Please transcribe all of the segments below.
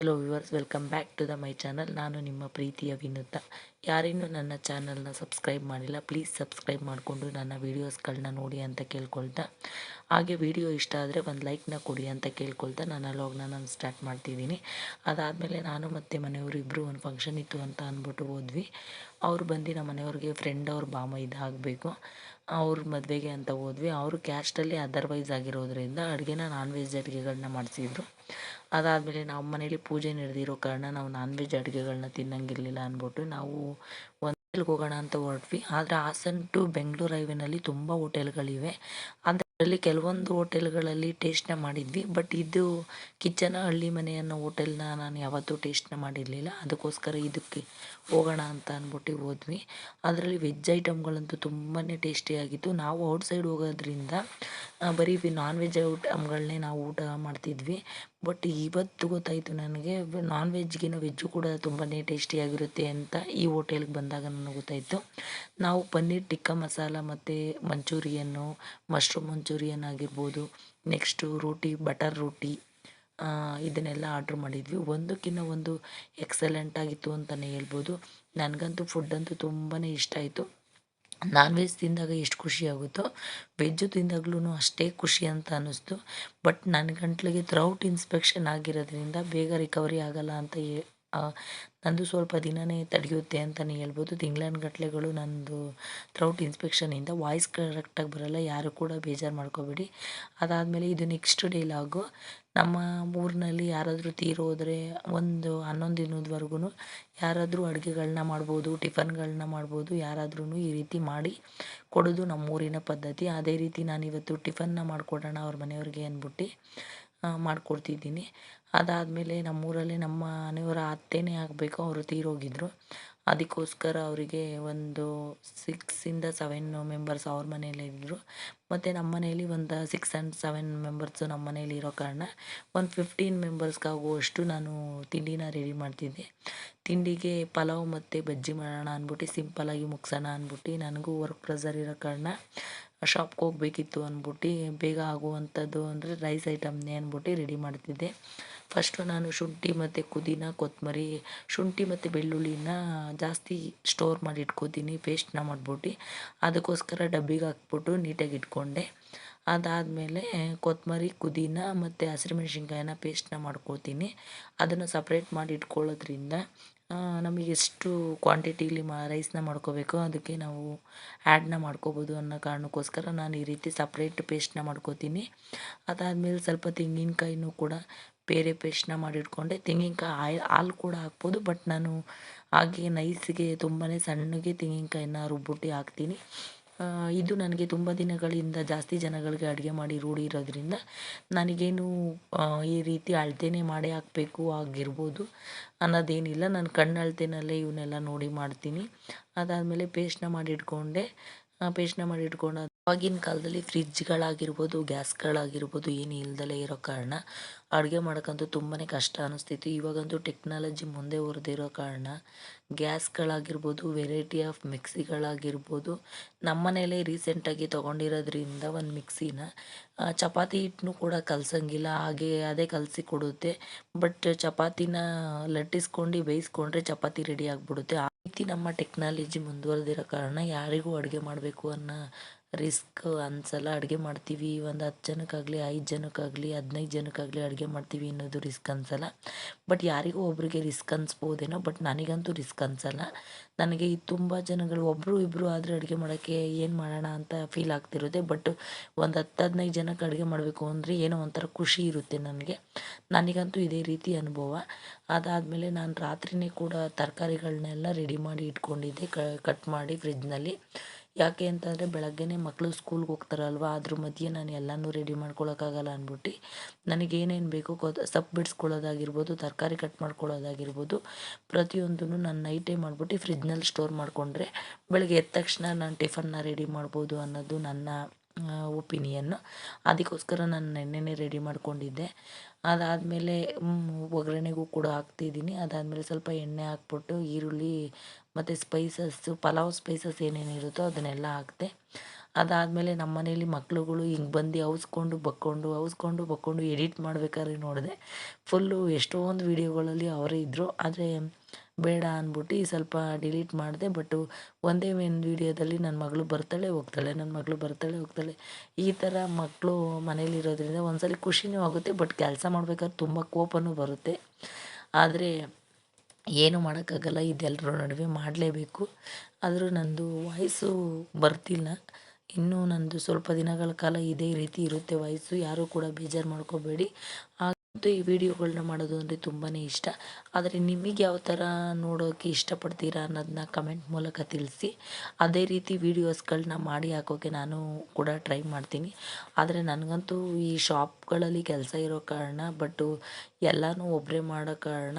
Hello viewers welcome back to the my channel ನಾನು ನಿಮ್ಮ ಪ್ರೀತಿಯ ವಿನುತ. ಯಾರಿನ್ನೂ ನನ್ನ ಚಾನಲ್ನ ಸಬ್ಸ್ಕ್ರೈಬ್ ಮಾಡಿಲ್ಲ ಪ್ಲೀಸ್ ಸಬ್ಸ್ಕ್ರೈಬ್ ಮಾಡಿಕೊಂಡು ನನ್ನ ವೀಡಿಯೋಸ್ಗಳನ್ನ ನೋಡಿ ಅಂತ ಕೇಳ್ಕೊಳ್ತಾ. ಹಾಗೆ ವಿಡಿಯೋ ಇಷ್ಟ ಆದರೆ ಒಂದು ಲೈಕ್ನ ಕೊಡಿ ಅಂತ ಕೇಳ್ಕೊಳ್ತಾ ನನ್ನ ಲಾಗ್ನ ನಾನು ಸ್ಟಾರ್ಟ್ ಮಾಡ್ತಿದ್ದೀನಿ. ಅದಾದಮೇಲೆ ನಾನು ಮತ್ತು ಮನೆಯವರು ಇಬ್ಬರು ಒಂದು ಫಂಕ್ಷನ್ ಇತ್ತು ಅಂತ ಅಂದ್ಬಿಟ್ಟು ಹೋದ್ವಿ. ಅವ್ರು ಬಂದು ನಮ್ಮ ಮನೆಯವ್ರಿಗೆ ಫ್ರೆಂಡ್ ಅವ್ರ ಬಾಮ ಇದಾಗಬೇಕು. ಅವ್ರ ಮದುವೆಗೆ ಅಂತ ಹೋದ್ವಿ. ಅವರು ಕ್ಯಾಸ್ಟಲ್ಲಿ ಅದರ್ವೈಸ್ ಆಗಿರೋದ್ರಿಂದ ಅಡುಗೆನ ನಾನ್ ವೆಜ್ ಅಡುಗೆಗಳನ್ನ ಮಾಡಿಸಿದ್ರು. ಅದಾದಮೇಲೆ ನಮ್ಮ ಮನೇಲಿ ಪೂಜೆ ನಡೆದಿರೋ ಕಾರಣ ನಾವು ನಾನ್ ವೆಜ್ ಅಡುಗೆಗಳನ್ನ ತಿನ್ನಂಗಿರಲಿಲ್ಲ ಅಂದ್ಬಿಟ್ಟು ನಾವು ಒಂದು ಹೋಗೋಣ ಅಂತ ಹೊರಟ್ವಿ. ಆದರೆ ಹಾಸನ್ ಟು ಬೆಂಗಳೂರು ಹೈವೇನಲ್ಲಿ ತುಂಬ ಹೋಟೆಲ್ಗಳಿವೆ. ಅದರಲ್ಲಿ ಕೆಲವೊಂದು ಹೋಟೆಲ್ಗಳಲ್ಲಿ ಟೇಸ್ಟ್ನ ಮಾಡಿದ್ವಿ. ಬಟ್ ಇದು ಕಿಚನ ಹಳ್ಳಿ ಮನೆ ಅನ್ನೋ ಹೋಟೆಲ್ನ ನಾನು ಯಾವತ್ತೂ ಟೇಸ್ಟ್ನ ಮಾಡಿರಲಿಲ್ಲ. ಅದಕ್ಕೋಸ್ಕರ ಇದಕ್ಕೆ ಹೋಗೋಣ ಅಂತ ಅಂದ್ಬಿಟ್ಟು ಹೋದ್ವಿ. ಅದರಲ್ಲಿ ವೆಜ್ ಐಟಮ್ಗಳಂತೂ ತುಂಬಾ ಟೇಸ್ಟಿಯಾಗಿತ್ತು ನಾವು ಔಟ್ಸೈಡ್ ಹೋಗೋದ್ರಿಂದ ಬರೀ ನಾನ್ ವೆಜ್ ಐಟಮ್ಗಳನ್ನೇ ನಾವು ಊಟ ಮಾಡ್ತಿದ್ವಿ. ಬಟ್ ಇವತ್ತು ಗೊತ್ತಾಯಿತು ನನಗೆ ನಾನ್ ವೆಜ್ಗಿನ ವೆಜ್ಜು ಕೂಡ ತುಂಬಾ ಟೇಸ್ಟಿಯಾಗಿರುತ್ತೆ ಅಂತ ಈ ಹೋಟೆಲ್ಗೆ ಬಂದಾಗ ನನಗೆ ಗೊತ್ತಾಯಿತು. ನಾವು ಪನ್ನೀರ್ ಟಿಕ್ಕಾ ಮಸಾಲ ಮತ್ತು ಮಂಚೂರಿಯನ್ನು ಮಶ್ರೂಮ್ ಮಂಚೂರಿಯನ್ ಆಗಿರ್ಬೋದು ನೆಕ್ಸ್ಟು ರೋಟಿ ಬಟರ್ ರೋಟಿ ಇದನ್ನೆಲ್ಲ ಆರ್ಡ್ರ್ ಮಾಡಿದ್ವಿ. ಒಂದಕ್ಕಿಂತ ಒಂದು ಎಕ್ಸಲೆಂಟ್ ಆಗಿತ್ತು ಅಂತಲೇ ಹೇಳ್ಬೋದು. ನನಗಂತೂ ಫುಡ್ ಅಂತೂ ತುಂಬಾ ಇಷ್ಟ ಆಯಿತು. ನಾನ್ ವೆಜ್ ತಿಂದಾಗ ಎಷ್ಟು ಖುಷಿ ಆಗುತ್ತೋ ವೆಜ್ಜು ತಿಂದಾಗ್ಲೂ ಅಷ್ಟೇ ಖುಷಿ ಅಂತ ಅನ್ನಿಸ್ತು. ಬಟ್ ನನ್ನ ಗಂಟ್ಲಿಗೆ ಥ್ರೌಟ್ ಇನ್ಸ್ಪೆಕ್ಷನ್ ಆಗಿರೋದ್ರಿಂದ ಬೇಗ ರಿಕವರಿ ಆಗಲ್ಲ ಅಂತ ನಂದು ಸ್ವಲ್ಪ ದಿನವೇ ತಡೆಯುತ್ತೆ ಅಂತಲೇ ಹೇಳ್ಬೋದು. ತಿಂಗಳಾನುಗಟ್ಲೆಗಳು ನಂದು ಥ್ರೌಟ್ ಇನ್ಸ್ಪೆಕ್ಷನಿಂದ ವಾಯ್ಸ್ ಕರೆಕ್ಟಾಗಿ ಬರೋಲ್ಲ, ಯಾರು ಕೂಡ ಬೇಜಾರು ಮಾಡ್ಕೋಬೇಡಿ. ಅದಾದಮೇಲೆ ಇದು ನೆಕ್ಸ್ಟ್ ಡೇಲಾಗು ನಮ್ಮ ಊರಿನಲ್ಲಿ ಯಾರಾದರೂ ತೀರೋದ್ರೆ ಒಂದು ಹನ್ನೊಂದು ದಿನದವರೆಗೂ ಯಾರಾದರೂ ಅಡುಗೆಗಳ್ನ ಮಾಡ್ಬೋದು ಟಿಫನ್ಗಳನ್ನ ಮಾಡ್ಬೋದು ಯಾರಾದ್ರೂ ಈ ರೀತಿ ಮಾಡಿ ಕೊಡೋದು ನಮ್ಮೂರಿನ ಪದ್ಧತಿ. ಅದೇ ರೀತಿ ನಾನಿವತ್ತು ಟಿಫನ್ನ ಮಾಡಿಕೊಡೋಣ ಅವ್ರ ಮನೆಯವ್ರಿಗೆ ಅಂದ್ಬಿಟ್ಟು ಮಾಡಿಕೊಡ್ತಿದ್ದೀನಿ. ಅದಾದಮೇಲೆ ನಮ್ಮೂರಲ್ಲಿ ನಮ್ಮ ಮನೆಯವರ ಅತ್ತೆನೇ ಆಗಬೇಕು, ಅವರು ತೀರೋಗಿದ್ದರು ಅದಕ್ಕೋಸ್ಕರ ಅವರಿಗೆ ಒಂದು ಸಿಕ್ಸಿಂದ ಸೆವೆನ್ ಮೆಂಬರ್ಸ್ ಅವ್ರ ಮನೆಯಲ್ಲೇ ಇದ್ದರು ಮತ್ತು ನಮ್ಮ ಮನೇಲಿ ಒಂದು ಸಿಕ್ಸ್ ಆ್ಯಂಡ್ ಸೆವೆನ್ ಮೆಂಬರ್ಸು ನಮ್ಮ ಮನೇಲಿ ಇರೋ ಕಾರಣ ಒಂದು ಫಿಫ್ಟೀನ್ ಮೆಂಬರ್ಸ್ಗಾಗುವಷ್ಟು ನಾನು ತಿಂಡಿನ ರೆಡಿ ಮಾಡ್ತಿದ್ದೆ. ತಿಂಡಿಗೆ ಪಲಾವ್ ಮತ್ತು ಬಜ್ಜಿ ಮಾಡೋಣ ಅಂದ್ಬಿಟ್ಟು ಸಿಂಪಲಾಗಿ ಮುಗ್ಸೋಣ ಅಂದ್ಬಿಟ್ಟು ನನಗೂ ವರ್ಕ್ ಪ್ರೆಸರ್ ಇರೋ ಕಾರಣ ಶಾಪ್ಗೆ ಹೋಗ್ಬೇಕಿತ್ತು ಅಂದ್ಬಿಟ್ಟು ಬೇಗ ಆಗುವಂಥದ್ದು ಅಂದರೆ ರೈಸ್ ಐಟಮ್ನೇ ಅಂದ್ಬಿಟ್ಟು ರೆಡಿ ಮಾಡ್ತಿದ್ದೆ. ಫಸ್ಟು ನಾನು ಶುಂಠಿ ಮತ್ತು ಪುದೀನ ಕೊತ್ತಂಬರಿ ಶುಂಠಿ ಮತ್ತು ಬೆಳ್ಳುಳ್ಳಿನ ಜಾಸ್ತಿ ಸ್ಟೋರ್ ಮಾಡಿ ಇಟ್ಕೋತೀನಿ ಪೇಸ್ಟ್ನ ಮಾಡ್ಬಿಟ್ಟು. ಅದಕ್ಕೋಸ್ಕರ ಡಬ್ಬಿಗೆ ಹಾಕ್ಬಿಟ್ಟು ನೀಟಾಗಿ ಇಟ್ಕೊಂಡೆ. ಅದಾದಮೇಲೆ ಕೊತ್ತಂಬರಿ ಪುದೀನ ಮತ್ತು ಹಸಿರುಮೆಣ್ಸಿನ್ಕಾಯಿನ ಪೇಸ್ಟ್ನ ಮಾಡ್ಕೋತೀನಿ. ಅದನ್ನು ಸಪ್ರೇಟ್ ಮಾಡಿ ಇಟ್ಕೊಳ್ಳೋದ್ರಿಂದ ನಮಗೆ ಎಷ್ಟು ಕ್ವಾಂಟಿಟಿಲಿ ಮಾ ರೈಸ್ನ ಮಾಡ್ಕೋಬೇಕೋ, ಅದಕ್ಕೆ ನಾವು ಆ್ಯಡ್ನ ಮಾಡ್ಕೋಬೋದು ಅನ್ನೋ ಕಾರಣಕ್ಕೋಸ್ಕರ ನಾನು ಈ ರೀತಿ ಸಪ್ರೇಟ್ ಪೇಸ್ಟ್ನ ಮಾಡ್ಕೋತೀನಿ. ಅದಾದಮೇಲೆ ಸ್ವಲ್ಪ ತೆಂಗಿನಕಾಯಿನೂ ಕೂಡ ಬೇರೆ ಪೇಸ್ಟ್ನ ಮಾಡಿಟ್ಕೊಂಡೆ. ತೆಂಗಿನಕಾಯಿ ಆಯ್, ಹಾಲು ಕೂಡ ಹಾಕ್ಬೋದು ಬಟ್ ನಾನು ಹಾಗೆ ನೈಸ್ಗೆ ತುಂಬಾ ಸಣ್ಣಗೆ ತೆಂಗಿನಕಾಯಿನ ರುಬ್ಬಿಟ್ಟು ಹಾಕ್ತೀನಿ. ಇದು ನನಗೆ ತುಂಬ ದಿನಗಳಿಂದ ಜಾಸ್ತಿ ಜನಗಳಿಗೆ ಅಡುಗೆ ಮಾಡಿ ರೂಢಿ ಇರೋದ್ರಿಂದ ನನಗೇನು ಈ ರೀತಿ ಅಳತೆನೇ ಮಾಡೇ ಹಾಕಬೇಕು ಆಗಿರ್ಬೋದು ಅನ್ನೋದೇನಿಲ್ಲ. ನಾನು ಕಣ್ಣು ಅಳತೆನಲ್ಲೇ ಇವನ್ನೆಲ್ಲ ನೋಡಿ ಮಾಡ್ತೀನಿ. ಅದಾದಮೇಲೆ ಪೇಸ್ಟ್ನ ಮಾಡಿ ಇಟ್ಕೊಂಡೆ ಪೇಸ್ಟ್ನ ಮಾಡಿ ಆವಾಗಿನ ಕಾಲದಲ್ಲಿ ಫ್ರಿಜ್ಗಳಾಗಿರ್ಬೋದು, ಗ್ಯಾಸ್ಗಳಾಗಿರ್ಬೋದು, ಏನು ಇಲ್ದಲೇ ಇರೋ ಕಾರಣ ಅಡುಗೆ ಮಾಡೋಕ್ಕಂತೂ ತುಂಬಾ ಕಷ್ಟ ಅನ್ನಿಸ್ತಿತ್ತು ಇವಾಗಂತೂ ಟೆಕ್ನಾಲಜಿ ಮುಂದೆ ಹೊರದಿರೋ ಕಾರಣ ಗ್ಯಾಸ್ಗಳಾಗಿರ್ಬೋದು, ವೆರೈಟಿ ಆಫ್ ಮಿಕ್ಸಿಗಳಾಗಿರ್ಬೋದು, ನಮ್ಮ ಮನೇಲೇ ರೀಸೆಂಟಾಗಿ ತೊಗೊಂಡಿರೋದ್ರಿಂದ ಒಂದು ಮಿಕ್ಸಿನ ಚಪಾತಿ ಹಿಟ್ಟನ್ನು ಕೂಡ ಕಲಸಂಗಿಲ್ಲ, ಹಾಗೆ ಅದೇ ಕಲಸಿ ಕೊಡುತ್ತೆ. ಬಟ್ ಚಪಾತಿನ ಲಟ್ಟಿಸ್ಕೊಂಡು ಬೇಯಿಸ್ಕೊಂಡ್ರೆ ಚಪಾತಿ ರೆಡಿ ಆಗಿಬಿಡುತ್ತೆ. ಆ ರೀತಿ ನಮ್ಮ ಟೆಕ್ನಾಲಜಿ ಮುಂದುವರೆದಿರೋ ಕಾರಣ ಯಾರಿಗೂ ಅಡುಗೆ ಮಾಡಬೇಕು ಅನ್ನೋ ರಿಸ್ಕ್ ಅನ್ಸಲ್ಲ ಅಡುಗೆ ಮಾಡ್ತೀವಿ. ಒಂದು ಹತ್ತು ಜನಕ್ಕಾಗಲಿ, ಐದು ಜನಕ್ಕಾಗಲಿ, ಹದಿನೈದು ಜನಕ್ಕಾಗಲಿ ಅಡುಗೆ ಮಾಡ್ತೀವಿ ಅನ್ನೋದು ರಿಸ್ಕ್ ಅನ್ಸಲ್ಲ. ಬಟ್ ಯಾರಿಗೂ ಒಬ್ಬರಿಗೆ ರಿಸ್ಕ್ ಅನ್ಸ್ಬೋದೇನೋ, ಬಟ್ ನನಗಂತೂ ರಿಸ್ಕ್ ಅನ್ಸಲ್ಲ. ನನಗೆ ಈ ತುಂಬ ಜನಗಳು ಒಬ್ಬರು ಇಬ್ಬರು ಆದರೆ ಅಡುಗೆ ಮಾಡೋಕ್ಕೆ ಏನು ಮಾಡೋಣ ಅಂತ ಫೀಲ್ ಆಗ್ತಿರುತ್ತೆ. ಬಟ್ ಒಂದು ಹತ್ತು ಹದಿನೈದು ಜನಕ್ಕೆ ಅಡುಗೆ ಮಾಡಬೇಕು ಅಂದರೆ ಏನೋ ಒಂಥರ ಖುಷಿ ಇರುತ್ತೆ ನನಗೆ. ನನಗಂತೂ ಇದೇ ರೀತಿ ಅನುಭವ. ಅದಾದಮೇಲೆ ನಾನು ರಾತ್ರಿಯೇ ಕೂಡ ತರಕಾರಿಗಳನ್ನೆಲ್ಲ ರೆಡಿ ಮಾಡಿ ಇಟ್ಕೊಂಡಿದ್ದೆ ಕಟ್ ಮಾಡಿ ಫ್ರಿಜ್ನಲ್ಲಿ ಯಾಕೆ ಅಂತಂದರೆ ಬೆಳಗ್ಗೆನೇ ಮಕ್ಕಳು ಸ್ಕೂಲ್ಗೆ ಹೋಗ್ತಾರಲ್ವ, ಅದ್ರ ಮಧ್ಯೆ ನಾನು ಎಲ್ಲನೂ ರೆಡಿ ಮಾಡ್ಕೊಳಕ್ಕಾಗಲ್ಲ ಅಂದ್ಬಿಟ್ಟು ನನಗೇನೇನು ಬೇಕು ಕೊತ್ ಸೊಪ್ಪು ಬಿಡಿಸ್ಕೊಳ್ಳೋದಾಗಿರ್ಬೋದು, ತರಕಾರಿ ಕಟ್ ಮಾಡ್ಕೊಳ್ಳೋದಾಗಿರ್ಬೋದು ಪ್ರತಿಯೊಂದೂ ನಾನು ನೈಟೇ ಮಾಡಿಬಿಟ್ಟು ಫ್ರಿಜ್ನಲ್ಲಿ ಸ್ಟೋರ್ ಮಾಡಿಕೊಂಡ್ರೆ, ಬೆಳಗ್ಗೆ ಎದ್ದ ತಕ್ಷಣ ನಾನು ಟಿಫನ್ನ ರೆಡಿ ಮಾಡ್ಬೋದು ಅನ್ನೋದು ನನ್ನ ಒಪಿನಿಯನ್ನು ಅದಕ್ಕೋಸ್ಕರ ನಾನು ನೆನ್ನೆನೇ ರೆಡಿ ಮಾಡ್ಕೊಂಡಿದ್ದೆ. ಅದಾದಮೇಲೆ ಒಗ್ಗರಣೆಗೂ ಕೂಡ ಹಾಕ್ತಿದ್ದೀನಿ. ಅದಾದಮೇಲೆ ಸ್ವಲ್ಪ ಎಣ್ಣೆ ಹಾಕ್ಬಿಟ್ಟು ಈರುಳ್ಳಿ ಮತ್ತು ಸ್ಪೈಸಸ್ಸು ಪಲಾವ್ ಸ್ಪೈಸಸ್ ಏನೇನಿರುತ್ತೋ ಅದನ್ನೆಲ್ಲ ಹಾಕಿದೆ, ಅದಾದಮೇಲೆ ನಮ್ಮ ಮನೇಲಿ ಮಕ್ಕಳುಗಳು ಹಿಂಗೆ ಬಂದು ಅವ್ಸ್ಕೊಂಡು ಬಕ್ಕೊಂಡು ಅವಸ್ಕೊಂಡು ಬಕ್ಕೊಂಡು ಎಡಿಟ್ ಮಾಡ್ಬೇಕಾದ್ರೆ ನೋಡಿದೆ ಫುಲ್ಲು ಎಷ್ಟೊಂದು ವೀಡಿಯೋಗಳಲ್ಲಿ ಅವರೇ ಇದ್ದರು ಆದರೆ ಬೇಡ ಅಂದ್ಬಿಟ್ಟು ಸ್ವಲ್ಪ ಡಿಲೀಟ್ ಮಾಡಿದೆ ಬಟ್ಟು ಒಂದೇ ಒಂದು ವೀಡಿಯೋದಲ್ಲಿ ನನ್ನ ಮಗಳು ಬರ್ತಾಳೆ, ಹೋಗ್ತಾಳೆ ನನ್ನ ಮಗಳು ಬರ್ತಾಳೆ, ಹೋಗ್ತಾಳೆ. ಈ ಥರ ಮಕ್ಕಳು ಮನೇಲಿರೋದ್ರಿಂದ ಒಂದ್ಸಲಿ ಖುಷಿನೂ ಆಗುತ್ತೆ ಬಟ್ ಕೆಲಸ ಮಾಡ್ಬೇಕಾದ್ರೆ ತುಂಬ ಕೋಪನೂ ಬರುತ್ತೆ. ಆದರೆ ಏನು ಮಾಡೋಕ್ಕಾಗಲ್ಲ ಇದೆಲ್ಲರ ನಡುವೆ ಮಾಡಲೇಬೇಕು. ಆದರೂ ನನ್ನದು ವಾಯ್ಸು ಬರ್ತಿಲ್ಲ. ಇನ್ನೂ ನನ್ನದು ಸ್ವಲ್ಪ ದಿನಗಳ ಕಾಲ ಇದೇ ರೀತಿ ಇರುತ್ತೆ ವಾಯ್ಸು ಯಾರೂ ಕೂಡ ಬೇಜಾರು ಮಾಡ್ಕೋಬೇಡಿ. ಮತ್ತು ಈ ವಿಡಿಯೋಗಳನ್ನ ಮಾಡೋದು ಅಂದರೆ ತುಂಬಾ ಇಷ್ಟ. ಆದರೆ ನಿಮಗೆ ಯಾವ ಥರ ನೋಡೋಕ್ಕೆ ಇಷ್ಟಪಡ್ತೀರಾ ಅನ್ನೋದನ್ನ ಕಮೆಂಟ್ ಮೂಲಕ ತಿಳಿಸಿ. ಅದೇ ರೀತಿ ವೀಡಿಯೋಸ್ಗಳನ್ನ ಮಾಡಿ ಹಾಕೋಕ್ಕೆ ನಾನು ಕೂಡ ಟ್ರೈ ಮಾಡ್ತೀನಿ. ಆದರೆ ನನಗಂತೂ ಈ ಶಾಪ್ಗಳಲ್ಲಿ ಕೆಲಸ ಇರೋ ಕಾರಣ, ಬಟ್ಟು ಎಲ್ಲನೂ ಒಬ್ಬರೇ ಮಾಡೋ ಕಾರಣ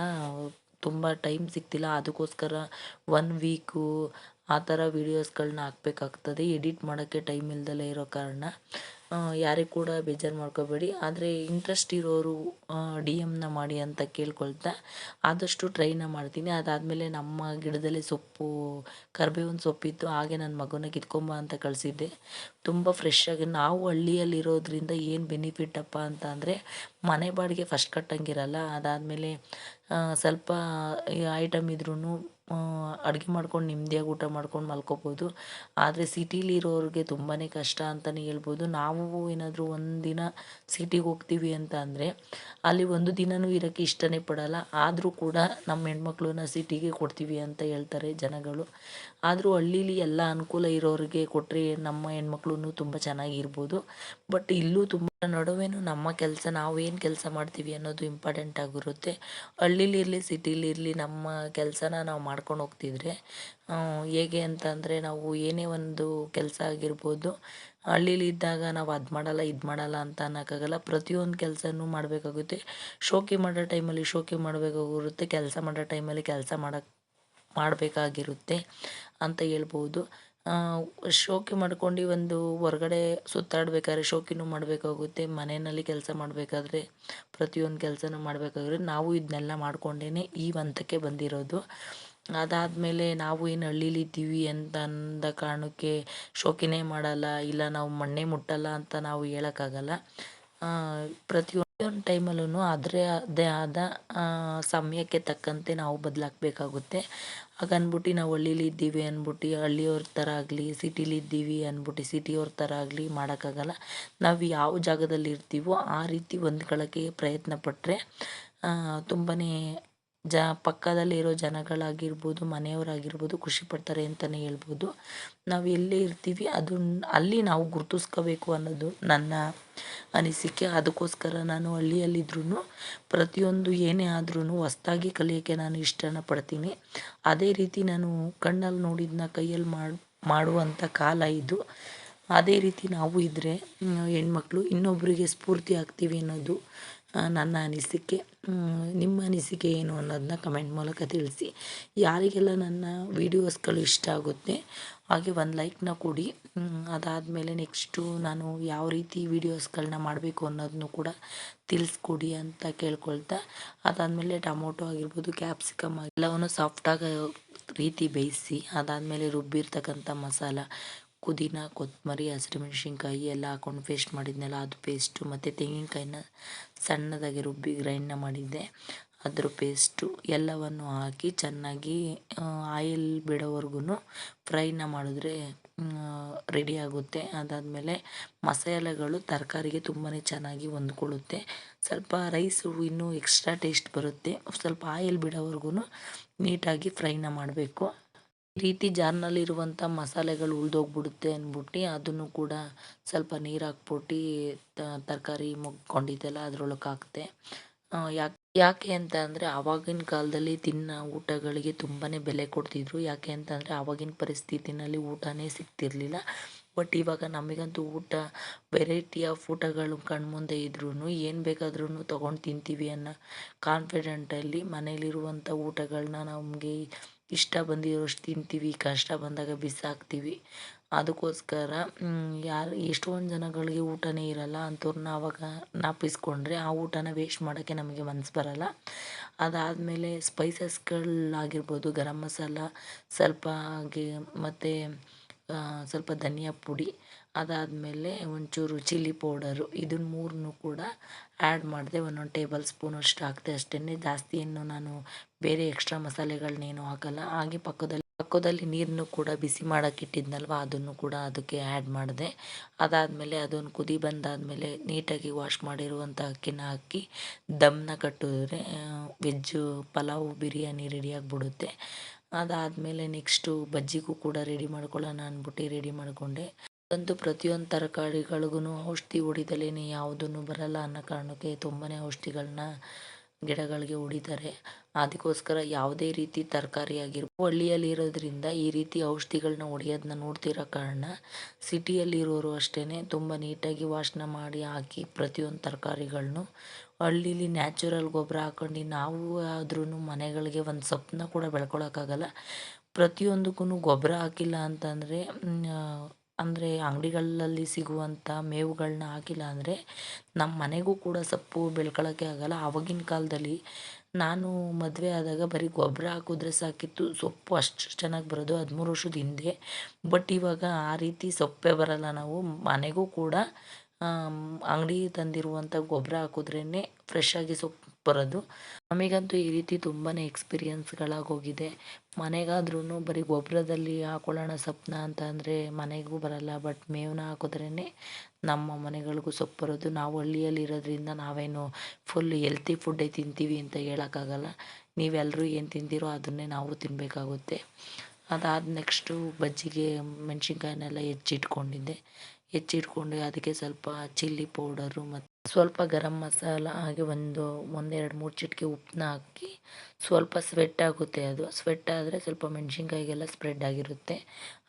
ತುಂಬ ಟೈಮ್ ಸಿಗ್ತಿಲ್ಲ, ಅದಕ್ಕೋಸ್ಕರ ಒನ್ ವೀಕು ಆ ಥರ ವೀಡಿಯೋಸ್ಗಳನ್ನ ಹಾಕ್ಬೇಕಾಗ್ತದೆ. ಎಡಿಟ್ ಮಾಡೋಕ್ಕೆ ಟೈಮ್ ಇಲ್ದಲೇ ಇರೋ ಕಾರಣ. ಯಾರಿಗೆ ಕೂಡ ಬೇಜಾರು ಮಾಡ್ಕೋಬೇಡಿ. ಆದರೆ ಇಂಟ್ರೆಸ್ಟ್ ಇರೋರು ಡಿ ಎಮ್ನ ಮಾಡಿ ಅಂತ ಕೇಳ್ಕೊಳ್ತಾ ಆದಷ್ಟು ಟ್ರೈನ ಮಾಡ್ತೀನಿ. ಅದಾದಮೇಲೆ ನಮ್ಮ ಗಿಡದಲ್ಲಿ ಸೊಪ್ಪು ಕರ್ಬೇವಿನ ಸೊಪ್ಪಿತ್ತು, ಹಾಗೆ ನನ್ನ ಮಗನ ಕಿತ್ಕೊಂಬ ಅಂತ ಕಳಿಸಿದ್ದೆ. ತುಂಬ ಫ್ರೆಶ್ ಆಗಿ ನಾವು ಹಳ್ಳಿಯಲ್ಲಿರೋದ್ರಿಂದ ಏನು ಬೆನಿಫಿಟ್ಟಪ್ಪ ಅಂತ ಅಂದರೆ ಮನೆ ಬಾಡಿಗೆ ಫಸ್ಟ್ ಕಟ್ಟಂಗಿರಲ್ಲ. ಅದಾದಮೇಲೆ ಸ್ವಲ್ಪ ಐಟಮ್ ಇದ್ರೂ ಅಡುಗೆ ಮಾಡ್ಕೊಂಡು ನೆಮ್ಮದಿಯಾಗಿ ಊಟ ಮಾಡ್ಕೊಂಡು ಮಲ್ಕೋಬೋದು. ಆದರೆ ಸಿಟೀಲಿ ಇರೋರಿಗೆ ತುಂಬಾ ಕಷ್ಟ ಅಂತಲೇ ಹೇಳ್ಬೋದು. ನಾವು ಏನಾದರೂ ಒಂದಿನ ಸಿಟಿಗೆ ಹೋಗ್ತೀವಿ ಅಂತ ಅಂದರೆ ಅಲ್ಲಿ ಒಂದು ದಿನವೂ ಇರೋಕ್ಕೆ ಇಷ್ಟನೇ ಪಡೋಲ್ಲ. ಆದರೂ ಕೂಡ ನಮ್ಮ ಹೆಣ್ಮಕ್ಳನ್ನ ಸಿಟಿಗೆ ಕೊಡ್ತೀವಿ ಅಂತ ಹೇಳ್ತಾರೆ ಜನಗಳು. ಆದರೂ ಹಳ್ಳೀಲಿ ಎಲ್ಲ ಅನುಕೂಲ ಇರೋರಿಗೆ ಕೊಟ್ಟರೆ ನಮ್ಮ ಹೆಣ್ಮಕ್ಳು ತುಂಬ ಚೆನ್ನಾಗಿರ್ಬೋದು. ಬಟ್ ಇಲ್ಲೂ ತುಂಬ ನಡುವೆನೂ ನಮ್ಮ ಕೆಲಸ ನಾವು ಏನು ಕೆಲಸ ಮಾಡ್ತೀವಿ ಅನ್ನೋದು ಇಂಪಾರ್ಟೆಂಟ್ ಆಗಿರುತ್ತೆ. ಹಳ್ಳೀಲಿರಲಿ ಸಿಟಿಲಿರಲಿ ನಮ್ಮ ಕೆಲಸನ ನಾವು ಮಾಡ್ಕೊಂಡು ಹೋಗ್ತಿದ್ರೆ ಹೇಗೆ ಅಂತಂದರೆ ನಾವು ಏನೇ ಒಂದು ಕೆಲಸ ಆಗಿರ್ಬೋದು. ಹಳ್ಳೀಲಿದ್ದಾಗ ನಾವು ಅದು ಮಾಡಲ್ಲ, ಇದು ಮಾಡಲ್ಲ ಅಂತ ಅನ್ನೋಕ್ಕಾಗಲ್ಲ. ಪ್ರತಿಯೊಂದು ಕೆಲಸನೂ ಮಾಡಬೇಕಾಗುತ್ತೆ. ಶೋಕಿ ಮಾಡೋ ಟೈಮಲ್ಲಿ ಶೋಕಿ ಮಾಡಬೇಕಾಗಿರುತ್ತೆ. ಕೆಲಸ ಮಾಡೋ ಟೈಮಲ್ಲಿ ಕೆಲಸ ಮಾಡಕ್ಕೆ ಮಾಡಬೇಕಾಗಿರುತ್ತೆ. ಅಂತ ಹೇಳ್ಬೋದು. ಶೋಕಿ ಮಾಡ್ಕೊಂಡು ಒಂದು ಹೊರ್ಗಡೆ ಸುತ್ತಾಡ್ಬೇಕಾದ್ರೆ ಶೋಕಿನೂ ಮಾಡಬೇಕಾಗುತ್ತೆ, ಮನೆಯಲ್ಲಿ ಕೆಲಸ ಮಾಡಬೇಕಾದ್ರೆ ಪ್ರತಿಯೊಂದು ಕೆಲಸನೂ ಮಾಡಬೇಕಾದ್ರೆ ನಾವು ಇದನ್ನೆಲ್ಲ ಮಾಡ್ಕೊಂಡೇ ಈ ಹಂತಕ್ಕೆ ಬಂದಿರೋದು. ಅದಾದಮೇಲೆ ನಾವು ಏನು ಹಳ್ಳೀಲಿದ್ದೀವಿ ಅಂತ ಅಂದ ಕಾರಣಕ್ಕೆ ಶೋಕಿನೇ ಮಾಡಲ್ಲ, ಇಲ್ಲ ನಾವು ಮಣ್ಣೇ ಮುಟ್ಟಲ್ಲ ಅಂತ ನಾವು ಹೇಳೋಕ್ಕಾಗಲ್ಲ. ಪ್ರತಿಯೊಂದು ಟೈಮಲ್ಲೂ ಅದರದೇ ಆದ ಸಮಯಕ್ಕೆ ತಕ್ಕಂತೆ ನಾವು ಬದಲಾಗಬೇಕಾಗುತ್ತೆ ಹಾಗನ್ಬಿಟ್ಟು ನಾವು ಹಳ್ಳೀಲಿ ಇದ್ದೀವಿ ಅಂದ್ಬಿಟ್ಟು ಹಳ್ಳಿಯವ್ರ ಥರ ಆಗಲಿ, ಸಿಟಿಲಿ ಇದ್ದೀವಿ ಅಂದ್ಬಿಟ್ಟು ಸಿಟಿಯವ್ರ ಥರ ಆಗಲಿ ಮಾಡೋಕ್ಕಾಗಲ್ಲ. ನಾವು ಯಾವ ಜಾಗದಲ್ಲಿ ಇರ್ತೀವೋ ಆ ರೀತಿ ಹೊಂದ್ಕೊಳ್ಳೋಕ್ಕೆ ಪ್ರಯತ್ನ ಪಟ್ಟರೆ ತುಂಬಾ ಜ, ಪಕ್ಕದಲ್ಲಿರೋ ಜನಗಳಾಗಿರ್ಬೋದು, ಮನೆಯವರಾಗಿರ್ಬೋದು ಖುಷಿ ಪಡ್ತಾರೆ ಅಂತಲೇ ಹೇಳ್ಬೋದು. ನಾವು ಎಲ್ಲೇ ಇರ್ತೀವಿ, ಅದು ಅಲ್ಲಿ ನಾವು ಗುರುತಿಸ್ಕೋಬೇಕು ಅನ್ನೋದು ನನ್ನ ಅನಿಸಿಕೆ. ಅದಕ್ಕೋಸ್ಕರ ನಾನು ಹಳ್ಳಿಯಲ್ಲಿದ್ರೂ ಪ್ರತಿಯೊಂದು ಏನೇ ಆದ್ರೂ ಹೊಸ್ದಾಗಿ ಕಲಿಯೋಕ್ಕೆ ನಾನು ಇಷ್ಟನ ಪಡ್ತೀನಿ. ಅದೇ ರೀತಿ ನಾನು ಕಣ್ಣಲ್ಲಿ ನೋಡಿದ್ದನ್ನ ಕೈಯಲ್ಲಿ ಮಾಡಿ ಮಾಡುವಂಥ ಕಾಲ ಇದು. ಅದೇ ರೀತಿ ನಾವು ಇದ್ದರೆ ಹೆಣ್ಮಕ್ಳು ಇನ್ನೊಬ್ಬರಿಗೆ ಸ್ಫೂರ್ತಿ ಆಗ್ತೀವಿ ಅನ್ನೋದು ನನ್ನ ಅನಿಸಿಕೆ ನಿಮ್ಮ ಅನಿಸಿಕೆ ಏನು ಅನ್ನೋದನ್ನ ಕಮೆಂಟ್ ಮೂಲಕ ತಿಳಿಸಿ. ಯಾರಿಗೆಲ್ಲ ನನ್ನ ವೀಡಿಯೋಸ್ಗಳು ಇಷ್ಟ ಆಗುತ್ತೆ, ಹಾಗೆ ಒಂದು ಲೈಕ್ನ ಕೊಡಿ. ಅದಾದಮೇಲೆ ನೆಕ್ಸ್ಟು ನಾನು ಯಾವ ರೀತಿ ವೀಡಿಯೋಸ್ಗಳನ್ನ ಮಾಡಬೇಕು ಅನ್ನೋದನ್ನು ಕೂಡ ತಿಳಿಸ್ಕೊಡಿ ಅಂತ ಕೇಳ್ಕೊಳ್ತಾ. ಅದಾದಮೇಲೆ ಟೊಮೊಟೊ ಆಗಿರ್ಬೋದು, ಕ್ಯಾಪ್ಸಿಕಮ್ ಎಲ್ಲವನ್ನು ಸಾಫ್ಟಾಗಿ ರೀತಿ ಬೇಯಿಸಿ, ಅದಾದಮೇಲೆ ರುಬ್ಬಿರ್ತಕ್ಕಂಥ ಮಸಾಲ ಪುದೀನ, ಕೊತ್ತಂಬರಿ ಹಸಿರುಮೆಣ್ಸಿನ್ಕಾಯಿ ಎಲ್ಲ ಹಾಕೊಂಡು ಪೇಸ್ಟ್ ಮಾಡಿದ್ನಲ್ಲ, ಅದು ಪೇಸ್ಟು ಮತ್ತು ತೆಂಗಿನಕಾಯಿನ ಸಣ್ಣದಾಗಿ ರುಬ್ಬಿ ಗ್ರೈಂಡ್ನ ಮಾಡಿದ್ದೆ. ಅದ್ರ ಪೇಸ್ಟು ಎಲ್ಲವನ್ನು ಹಾಕಿ ಚೆನ್ನಾಗಿ ಆಯಿಲ್ ಬಿಡೋವರೆಗೂ ಫ್ರೈನ ಮಾಡಿದ್ರೆ ರೆಡಿ ಆಗುತ್ತೆ. ಅದಾದಮೇಲೆ ಮಸಾಲೆಗಳು ತರಕಾರಿಗೆ ತುಂಬಾ ಚೆನ್ನಾಗಿ ಹೊಂದ್ಕೊಳ್ಳುತ್ತೆ. ಸ್ವಲ್ಪ ರೈಸು ಇನ್ನೂ ಎಕ್ಸ್ಟ್ರಾ ಟೇಸ್ಟ್ ಬರುತ್ತೆ. ಸ್ವಲ್ಪ ಆಯಿಲ್ ಬಿಡೋವರೆಗೂ ನೀಟಾಗಿ ಫ್ರೈನ ಮಾಡಬೇಕು. ರೀತಿ ಜಾರ್ನಲ್ಲಿರುವಂಥ ಮಸಾಲೆಗಳು ಉಳಿದೋಗ್ಬಿಡುತ್ತೆ ಅಂದ್ಬಿಟ್ಟು ಅದನ್ನು ಕೂಡ ಸ್ವಲ್ಪ ನೀರು ಹಾಕ್ಬಿಟ್ಟು ತರಕಾರಿ ಮುಗ್ಕೊಂಡಿದ್ದೆಲ್ಲ ಅದ್ರೊಳಗೆ ಹಾಕ್ದೆ ಯಾಕೆ ಯಾಕೆ ಅಂತ ಅಂದರೆ ಆವಾಗಿನ ಕಾಲದಲ್ಲಿ ತಿನ್ನೋ ಊಟಗಳಿಗೆ ತುಂಬಾ ಬೆಲೆ ಕೊಡ್ತಿದ್ರು. ಯಾಕೆ ಅಂತಂದರೆ ಆವಾಗಿನ ಪರಿಸ್ಥಿತಿನಲ್ಲಿ ಊಟನೇ ಸಿಗ್ತಿರಲಿಲ್ಲ. ಬಟ್ ಇವಾಗ ನಮಗಂತೂ ಊಟ, ವೆರೈಟಿ ಆಫ್ ಊಟಗಳು ಕಣ್ಮುಂದೆ ಇದ್ರೂ ಏನು ಬೇಕಾದ್ರೂ ತೊಗೊಂಡು ತಿಂತೀವಿ ಅನ್ನೋ ಕಾನ್ಫಿಡೆಂಟಲ್ಲಿ ಮನೇಲಿರುವಂಥ ಊಟಗಳನ್ನ ನಮಗೆ ಇಷ್ಟ ಬಂದಿರೋಷ್ಟು ತಿಂತೀವಿ, ಕಷ್ಟ ಬಂದಾಗ ಬಿಸಾಕ್ತೀವಿ. ಅದಕ್ಕೋಸ್ಕರ ಯಾರು, ಎಷ್ಟೊಂದು ಜನಗಳಿಗೆ ಊಟನೇ ಇರಲ್ಲ ಅಂಥವ್ರನ್ನ ಆವಾಗ ನಾಪಿಸ್ಕೊಂಡ್ರೆ ಆ ಊಟನ ವೇಸ್ಟ್ ಮಾಡೋಕ್ಕೆ ನಮಗೆ ಮನಸ್ಸು ಬರಲ್ಲ. ಅದಾದಮೇಲೆ ಸ್ಪೈಸಸ್ಗಳಾಗಿರ್ಬೋದು ಗರಂ ಮಸಾಲ, ಸ್ವಲ್ಪ ಹಾಗೆ, ಮತ್ತು ಸ್ವಲ್ಪ ಧನಿಯಾ ಪುಡಿ ಅದಾದಮೇಲೆ ಒಂಚೂರು ಚಿಲ್ಲಿ ಪೌಡರು ಇದನ್ನ ಮೂರನ್ನೂ ಕೂಡ ಆ್ಯಡ್ ಮಾಡಿದೆ ಒಂದೊಂದು ಟೇಬಲ್ ಸ್ಪೂನಷ್ಟು ಹಾಕಿದೆ ಅಷ್ಟೇ ಜಾಸ್ತಿ ಏನು ನಾನು ಬೇರೆ ಎಕ್ಸ್ಟ್ರಾ ಮಸಾಲೆಗಳನ್ನೇನು ಹಾಕಲ್ಲ. ಹಾಗೆ ಪಕ್ಕದಲ್ಲಿ ಪಕ್ಕದಲ್ಲಿ ನೀರನ್ನು ಕೂಡ ಬಿಸಿ ಮಾಡೋಕೆ ಇಟ್ಟಿದ್ನಲ್ವ, ಅದನ್ನು ಕೂಡ ಅದಕ್ಕೆ ಆ್ಯಡ್ ಮಾಡಿದೆ. ಅದಾದಮೇಲೆ ಅದೊಂದು ಕುದಿ ಬಂದಾದಮೇಲೆ ನೀಟಾಗಿ ವಾಶ್ ಮಾಡಿರುವಂಥ ಅಕ್ಕಿನ ಹಾಕಿ ದಮ್ನ ಕಟ್ಟಿದ್ರೆ ವೆಜ್ಜು, ಪಲಾವು, ಬಿರಿಯಾನಿ ರೆಡಿಯಾಗಿಬಿಡುತ್ತೆ ಅದಾದಮೇಲೆ ನೆಕ್ಸ್ಟು ಬಜ್ಜಿಗೂ ಕೂಡ ರೆಡಿ ಮಾಡ್ಕೊಳ್ಳೋಣ ಅಂದ್ಬಿಟ್ಟು ರೆಡಿ ಮಾಡಿಕೊಂಡೆ. ಅಂತೂ ಪ್ರತಿಯೊಂದು ತರಕಾರಿಗಳಿಗೂ ಔಷಧಿ ಹೊಡಿದಲೇನೆ ಯಾವುದೂ ಬರಲ್ಲ ಅನ್ನೋ ಕಾರಣಕ್ಕೆ ತುಂಬನೇ ಔಷಧಿಗಳನ್ನ ಗಿಡಗಳಿಗೆ ಹೊಡಿತಾರೆ. ಅದಕ್ಕೋಸ್ಕರ ಯಾವುದೇ ರೀತಿ ತರಕಾರಿ ಆಗಿರ್ಬೋದು ಹಳ್ಳಿಯಲ್ಲಿ ಇರೋದ್ರಿಂದ ಈ ರೀತಿ ಔಷಧಿಗಳನ್ನ ಹೊಡಿಯೋದನ್ನ ನೋಡ್ತಿರೋ ಕಾರಣ ಸಿಟಿಯಲ್ಲಿರೋರು ಅಷ್ಟೇ ತುಂಬ ನೀಟಾಗಿ ವಾಶನ ಮಾಡಿ ಹಾಕಿ ಪ್ರತಿಯೊಂದು ತರಕಾರಿಗಳನ್ನು ಹಳ್ಳೀಲಿ ನ್ಯಾಚುರಲ್ ಗೊಬ್ಬರ ಹಾಕೊಂಡು ನಾವು ಆದ್ರೂ ಮನೆಗಳಿಗೆ ಒಂದು ಸೊಪ್ಪನ್ನ ಕೂಡ ಬೆಳ್ಕೊಳಕ್ಕಾಗಲ್ಲ. ಪ್ರತಿಯೊಂದಕ್ಕೂ ಗೊಬ್ಬರ ಹಾಕಿಲ್ಲ ಅಂತಂದರೆ ಅಂದರೆ ಅಂಗಡಿಗಳಲ್ಲಿ ಸಿಗುವಂಥ ಮೇವುಗಳನ್ನ ಹಾಕಿಲ್ಲ ಅಂದರೆ ನಮ್ಮ ಮನೆಗೂ ಕೂಡ ಸೊಪ್ಪು ಬೆಳ್ಕೊಳ್ಳೋಕ್ಕೆ ಆಗಲ್ಲ. ಆವಾಗಿನ ಕಾಲದಲ್ಲಿ ನಾನು ಮದುವೆ ಆದಾಗ ಬರೀ ಗೊಬ್ಬರ ಹಾಕಿದ್ರೆ ಸಾಕಿತ್ತು. ಸೊಪ್ಪು ಅಷ್ಟು ಚೆನ್ನಾಗಿ ಬರೋದು ಹದಿಮೂರು ವರ್ಷದ ಹಿಂದೆ. ಬಟ್ ಇವಾಗ ಆ ರೀತಿ ಸೊಪ್ಪೇ ಬರಲ್ಲ ನಾವು. ಮನೆಗೂ ಕೂಡ ಅಂಗಡಿ ತಂದಿರುವಂಥ ಗೊಬ್ಬರ ಹಾಕಿದ್ರೇ ಆಗಿ ಸೊಪ್ಪು ಬರೋದು. ನಮಗಂತೂ ಈ ರೀತಿ ತುಂಬಾ ಎಕ್ಸ್ಪೀರಿಯನ್ಸ್ಗಳಾಗೋಗಿದೆ ಮನೆಗಾದ್ರೂ ಬರೀ ಗೊಬ್ಬರದಲ್ಲಿ ಹಾಕೊಳ್ಳೋಣ ಸೊಪ್ಪನ್ನ ಅಂತ ಅಂದರೆ ಮನೆಗೂ ಬರಲ್ಲ ಬಟ್ ಮೇವನ್ನ ಹಾಕಿದ್ರೇ ನಮ್ಮ ಮನೆಗಳಿಗೂ ಸೊಪ್ಪು ಬರೋದು. ನಾವು ಹಳ್ಳಿಯಲ್ಲಿ ಇರೋದ್ರಿಂದ ನಾವೇನು ಫುಲ್ ಎಲ್ತಿ ಫುಡ್ಡೇ ತಿಂತೀವಿ ಅಂತ ಹೇಳೋಕ್ಕಾಗಲ್ಲ. ನೀವೆಲ್ಲರೂ ಏನು ತಿಂತೀರೋ ಅದನ್ನೇ ನಾವು ತಿನ್ನಬೇಕಾಗುತ್ತೆ ಅದಾದ ನೆಕ್ಸ್ಟು ಬಜ್ಜಿಗೆ ಮೆಣಸಿನ್ಕಾಯನ್ನೆಲ್ಲ ಹೆಚ್ಚಿಟ್ಕೊಂಡಿದ್ದೆ. ಹೆಚ್ಚಿಟ್ಕೊಂಡು ಅದಕ್ಕೆ ಸ್ವಲ್ಪ ಚಿಲ್ಲಿ ಪೌಡರು ಮತ್ತು ಸ್ವಲ್ಪ ಗರಂ ಮಸಾಲ ಹಾಗೆ ಒಂದು ಒಂದೆರಡು ಮೂರು ಚಿಟಿಕೆ ಉಪ್ಪನ್ನ ಹಾಕಿ ಸ್ವಲ್ಪ ಸ್ವೆಟ್ ಆಗುತ್ತೆ ಅದು. ಸ್ವೆಟ್ ಆದರೆ ಸ್ವಲ್ಪ ಮೆಣಸಿನ್ಕಾಯಿಗೆಲ್ಲ ಸ್ಪ್ರೆಡ್ ಆಗಿರುತ್ತೆ.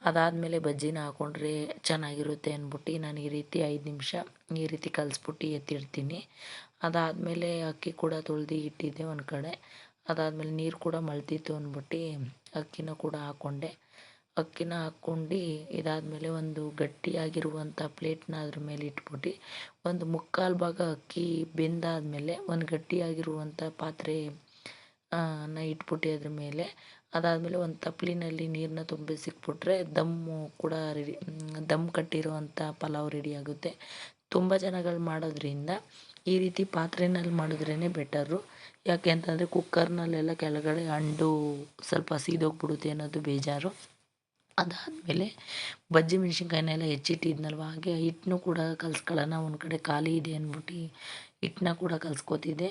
ಅದಾದಮೇಲೆ ಬಜ್ಜಿನ ಹಾಕ್ಕೊಂಡ್ರೆ ಚೆನ್ನಾಗಿರುತ್ತೆ ಅಂದ್ಬಿಟ್ಟು ನಾನು ಈ ರೀತಿ ಐದು ನಿಮಿಷ ಈ ರೀತಿ ಕಲಸ್ಬಿಟ್ಟು ಎತ್ತಿಡ್ತೀನಿ. ಅದಾದಮೇಲೆ ಅಕ್ಕಿ ಕೂಡ ತೊಳೆದು ಇಟ್ಟಿದ್ದೆ ಒಂದು ಕಡೆ. ಅದಾದಮೇಲೆ ನೀರು ಕೂಡ ಮಳ್ತಿತ್ತು ಅಂದ್ಬಿಟ್ಟು ಅಕ್ಕಿನ ಕೂಡ ಹಾಕ್ಕೊಂಡೆ ಅಕ್ಕಿನ ಹಾಕ್ಕೊಂಡು ಇದಾದಮೇಲೆ ಒಂದು ಗಟ್ಟಿಯಾಗಿರುವಂಥ ಪ್ಲೇಟ್ನ ಅದ್ರ ಮೇಲೆ ಇಟ್ಬಿಟ್ಟು ಒಂದು ಮುಕ್ಕಾಲು ಭಾಗ ಅಕ್ಕಿ ಬೆಂದಾದಮೇಲೆ ಒಂದು ಗಟ್ಟಿಯಾಗಿರುವಂಥ ಪಾತ್ರೆ ನ ಇಟ್ಬಿಟ್ಟು ಅದ್ರ ಮೇಲೆ. ಅದಾದಮೇಲೆ ಒಂದು ತಪ್ಪಲಿನಲ್ಲಿ ನೀರನ್ನ ತುಂಬಿಸಿಕ್ಬಿಟ್ರೆ ದಮ್ಮು ಕೂಡ ರೆಡಿ ದಮ್ ಕಟ್ಟಿರುವಂಥ ಪಲಾವ್ ರೆಡಿ ಆಗುತ್ತೆ. ತುಂಬ ಜನಗಳು ಮಾಡೋದ್ರಿಂದ ಈ ರೀತಿ ಪಾತ್ರೆನಲ್ಲಿ ಮಾಡಿದ್ರೇ ಬೆಟರು ಯಾಕೆ ಅಂತಂದರೆ ಕುಕ್ಕರ್ನಲ್ಲೆಲ್ಲ ಕೆಳಗಡೆ ಅಂಡು ಸ್ವಲ್ಪ ಸೀದೋಗ್ಬಿಡುತ್ತೆ ಅನ್ನೋದು ಬೇಜಾರು. ಅದಾದಮೇಲೆ ಬಜ್ಜಿ ಮೆಣ್ಸಿನ್ಕಾಯಿನೆಲ್ಲ ಹೆಚ್ಚಿಟ್ಟಿದ್ನಲ್ವ? ಹಾಗೆ ಹಿಟ್ಟನ್ನು ಕೂಡ ಕಲ್ಸ್ಕೊಳ್ಳೋಣ, ಒಂದು ಕಡೆ ಖಾಲಿ ಇದೆ ಅಂದ್ಬಿಟ್ಟು ಹಿಟ್ಟನ್ನ ಕೂಡ ಕಲ್ಸ್ಕೊತಿದ್ದೆ.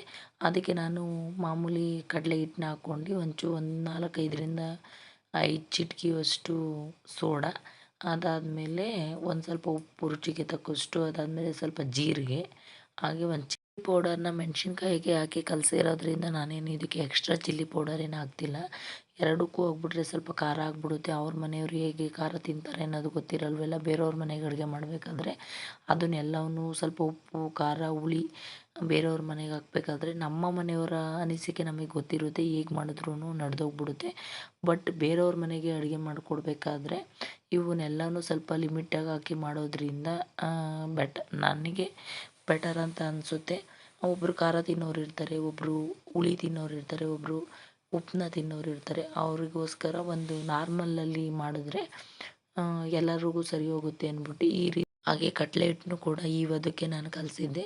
ಅದಕ್ಕೆ ನಾನು ಮಾಮೂಲಿ ಕಡಲೆ ಹಿಟ್ಟನ್ನ ಹಾಕ್ಕೊಂಡು ಒಂಚೂರು ಒಂದು ನಾಲ್ಕೈದರಿಂದ ಐದು ಚಿಟಿಕೆಯಷ್ಟು ಸೋಡಾ, ಅದಾದಮೇಲೆ ಒಂದು ಸ್ವಲ್ಪ ಉಪ್ಪು ರುಚಿಗೆ ತಕ್ಕಷ್ಟು, ಅದಾದಮೇಲೆ ಸ್ವಲ್ಪ ಜೀರಿಗೆ, ಹಾಗೆ ಒಂದು ಚಿಲ್ಲಿ ಪೌಡರ್ನ ಮೆಣಸಿನ್ಕಾಯಿಗೆ ಹಾಕಿ ಕಲಸಿರೋದ್ರಿಂದ ನಾನೇನು ಇದಕ್ಕೆ ಎಕ್ಸ್ಟ್ರಾ ಚಿಲ್ಲಿ ಪೌಡರ್ ಏನು ಹಾಕ್ತಿಲ್ಲ. ಎರಡಕ್ಕೂ ಹೋಗ್ಬಿಟ್ರೆ ಸ್ವಲ್ಪ ಖಾರ ಆಗಿಬಿಡುತ್ತೆ. ಅವ್ರ ಮನೆಯವ್ರು ಹೇಗೆ ಖಾರ ತಿಂತಾರೆ ಅನ್ನೋದು ಗೊತ್ತಿರಲ್ವಲ್ಲ? ಬೇರೆಯವ್ರ ಮನೆಗೆ ಅಡುಗೆ ಮಾಡಬೇಕಾದ್ರೆ ಅದನ್ನೆಲ್ಲವನ್ನೂ ಸ್ವಲ್ಪ ಉಪ್ಪು, ಖಾರ, ಹುಳಿ ಬೇರೆಯವ್ರ ಮನೆಗೆ ಹಾಕ್ಬೇಕಾದ್ರೆ ನಮ್ಮ ಮನೆಯವರ ಅನಿಸಿಕೆ ನಮಗೆ ಗೊತ್ತಿರುತ್ತೆ ಹೇಗೆ ಮಾಡಿದ್ರೂ ನಡೆದೋಗ್ಬಿಡುತ್ತೆ. ಬಟ್ ಬೇರೆಯವ್ರ ಮನೆಗೆ ಅಡುಗೆ ಮಾಡಿಕೊಡ್ಬೇಕಾದ್ರೆ ಇವನ್ನೆಲ್ಲನೂ ಸ್ವಲ್ಪ ಲಿಮಿಟಾಗಿ ಹಾಕಿ ಮಾಡೋದ್ರಿಂದ ಬೆಟ್, ನನಗೆ ಬೆಟರ್ ಅಂತ ಅನಿಸುತ್ತೆ. ಒಬ್ಬರು ಖಾರ ತಿನ್ನೋರು ಇರ್ತಾರೆ ಒಬ್ಬರು ಹುಳಿ ತಿನ್ನೋರು ಇರ್ತಾರೆ ಒಬ್ಬರು ಉಪ್ಪನ್ನ ತಿನ್ನೋರು ಇರ್ತಾರೆ. ಅವರಿಗೋಸ್ಕರ ಒಂದು ನಾರ್ಮಲಲ್ಲಿ ಮಾಡಿದ್ರೆ ಎಲ್ಲರಿಗೂ ಸರಿ ಹೋಗುತ್ತೆ ಅಂದ್ಬಿಟ್ಟು ಈ ರೀತಿ ಹಾಗೆ ಕಟ್ಲೆಟ್ನು ಕೂಡ ಇವದಕ್ಕೆ ನಾನು ಕಲಿಸಿದ್ದೆ.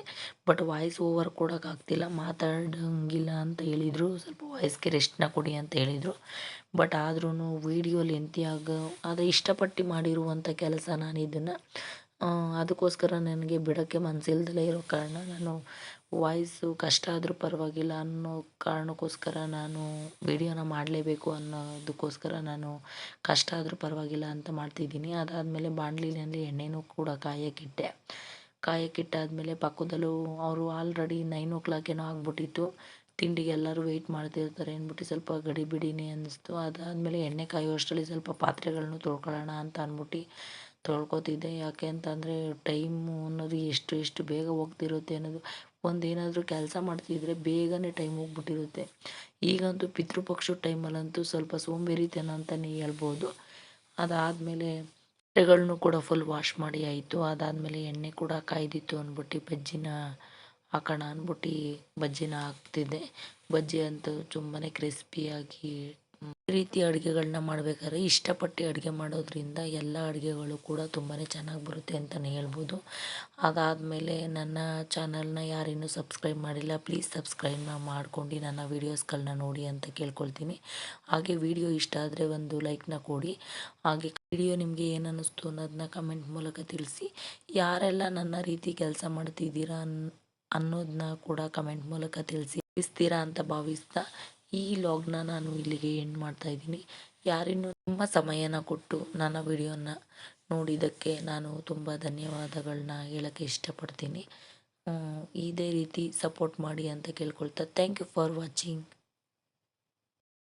ಬಟ್ ವಾಯ್ಸ್ ಓವರ್ ಕೊಡೋಕ್ಕಾಗ್ತಿಲ್ಲ ಮಾತಾಡೋಂಗಿಲ್ಲ ಅಂತ ಹೇಳಿದರು. ಸ್ವಲ್ಪ ವಾಯ್ಸ್ಗೆ ರೆಸ್ಟ್ನ ಕೊಡಿ ಅಂತ ಹೇಳಿದರು. ಬಟ್ ಆದ್ರೂ ವೀಡಿಯೋ ಲೆಂತಿಯಾಗ ಆದರೆ ಇಷ್ಟಪಟ್ಟು ಮಾಡಿರುವಂಥ ಕೆಲಸ ನಾನು ಇದನ್ನು ಅದಕ್ಕೋಸ್ಕರ ನನಗೆ ಬಿಡೋಕ್ಕೆ ಮನಸ್ಸಿಲ್ದಲೇ ಇರೋ ಕಾರಣ ನಾನು ವಾಯ್ಸು ಕಷ್ಟ ಆದರೂ ಪರವಾಗಿಲ್ಲ ಅನ್ನೋ ಕಾರಣಕ್ಕೋಸ್ಕರ ನಾನು ವೀಡಿಯೋನ ಮಾಡಲೇಬೇಕು ಅನ್ನೋದಕ್ಕೋಸ್ಕರ ನಾನು ಕಷ್ಟ ಆದರೂ ಪರವಾಗಿಲ್ಲ ಅಂತ ಮಾಡ್ತಿದ್ದೀನಿ. ಅದಾದಮೇಲೆ ಬಾಣಲಿನಲ್ಲಿ ಎಣ್ಣೆನೂ ಕೂಡ ಕಾಯಕ್ಕಿಟ್ಟೆ. ಕಾಯಕ್ಕಿಟ್ಟಾದಮೇಲೆ ಪಕ್ಕದಲ್ಲೂ ಅವರು ಆಲ್ರೆಡಿ ನೈನ್ ಓ ಕ್ಲಾಕ್ ಏನೋ ಆಗ್ಬಿಟ್ಟಿತ್ತು. ತಿಂಡಿಗೆ ಎಲ್ಲರೂ ವೆಯ್ಟ್ ಮಾಡ್ತಿರ್ತಾರೆ ಅಂದ್ಬಿಟ್ಟು ಸ್ವಲ್ಪ ಗಡಿಬಿಡಿನೇ ಅನ್ನಿಸ್ತು ಅದಾದಮೇಲೆ ಎಣ್ಣೆ ಕಾಯುವಷ್ಟರಲ್ಲಿ ಸ್ವಲ್ಪ ಪಾತ್ರೆಗಳನ್ನು ತೊಳ್ಕೊಳ್ಳೋಣ ಅಂತ ಅಂದ್ಬಿಟ್ಟು ತೊಳ್ಕೊತಿದ್ದೆ. ಯಾಕೆ ಅಂತಂದರೆ ಟೈಮು ಅನ್ನೋದು ಎಷ್ಟು ಎಷ್ಟು ಬೇಗ ಹೋಗ್ತಿರುತ್ತೆ ಅನ್ನೋದು ಒಂದೇನಾದರೂ ಕೆಲಸ ಮಾಡ್ತಿದ್ರೆ ಬೇಗನೆ ಟೈಮ್ ಹೋಗ್ಬಿಟ್ಟಿರುತ್ತೆ. ಈಗಂತೂ ಪಿತೃಪಕ್ಷದ ಟೈಮಲ್ಲಂತೂ ಸ್ವಲ್ಪ ಸೋಂಬೇರಿತನ ಅಂತಲೇ ಹೇಳ್ಬೋದು. ಅದಾದಮೇಲೆ ಬಟ್ಟೆಗಳನ್ನೂ ಕೂಡ ಫುಲ್ ವಾಶ್ ಮಾಡಿ ಆಯಿತು. ಅದಾದಮೇಲೆ ಎಣ್ಣೆ ಕೂಡ ಕಾಯ್ದಿತ್ತು ಅಂದ್ಬಿಟ್ಟು ಬಜ್ಜಿನ ಹಾಕೋಣ ಅಂದ್ಬಿಟ್ಟು ಬಜ್ಜಿನ ಹಾಕ್ತಿದ್ದೆ. ಬಜ್ಜಿ ಅಂತೂ ತುಂಬಾ ಕ್ರಿಸ್ಪಿಯಾಗಿ ರೀತಿ ಅಡುಗೆಗಳನ್ನ ಮಾಡ್ಬೇಕಾದ್ರೆ ಇಷ್ಟಪಟ್ಟು ಅಡುಗೆ ಮಾಡೋದ್ರಿಂದ ಎಲ್ಲ ಅಡುಗೆಗಳು ಕೂಡ ತುಂಬಾ ಚೆನ್ನಾಗಿ ಬರುತ್ತೆ ಅಂತಲೇ ಹೇಳ್ಬೋದು. ಅದಾದಮೇಲೆ ನನ್ನ ಚಾನಲ್ನ ಯಾರಿನ್ನೂ ಸಬ್ಸ್ಕ್ರೈಬ್ ಮಾಡಿಲ್ಲ, ಪ್ಲೀಸ್ ಸಬ್ಸ್ಕ್ರೈಬ್ನ ಮಾಡ್ಕೊಂಡು ನನ್ನ ವೀಡಿಯೋಸ್ಗಳನ್ನ ನೋಡಿ ಅಂತ ಕೇಳ್ಕೊಳ್ತೀನಿ. ಹಾಗೆ ವಿಡಿಯೋ ಇಷ್ಟ ಆದರೆ ಒಂದು ಲೈಕ್ನ ಕೊಡಿ. ಹಾಗೆ ವಿಡಿಯೋ ನಿಮಗೆ ಏನು ಅನ್ನೋದನ್ನ ಕಮೆಂಟ್ ಮೂಲಕ ತಿಳಿಸಿ. ಯಾರೆಲ್ಲ ನನ್ನ ರೀತಿ ಕೆಲಸ ಮಾಡ್ತಿದ್ದೀರಾ ಅನ್ ಅನ್ನೋದನ್ನ ಕೂಡ ಕಮೆಂಟ್ ಮೂಲಕ ತಿಳಿಸಿ. ತಿಳಿಸ್ತೀರಾ ಅಂತ ಭಾವಿಸ್ತಾ ಈ ಲಾಗ್ನ ನಾನು ಇಲ್ಲಿಗೆ ಎಂಡ್ ಮಾಡ್ತಾ ಇದ್ದೀನಿ. ಯಾರಿನ್ನೂ ನಿಮ್ಮ ಸಮಯನ ಕೊಟ್ಟು ನನ್ನ ವಿಡಿಯೋನ ನೋಡಿದ್ದಕ್ಕೆ ನಾನು ತುಂಬ ಧನ್ಯವಾದಗಳನ್ನ ಹೇಳೋಕ್ಕೆ ಇಷ್ಟಪಡ್ತೀನಿ. ಇದೇ ರೀತಿ ಸಪೋರ್ಟ್ ಮಾಡಿ ಅಂತ ಕೇಳ್ಕೊಳ್ತಾ ಥ್ಯಾಂಕ್ ಯು ಫಾರ್ ವಾಚಿಂಗ್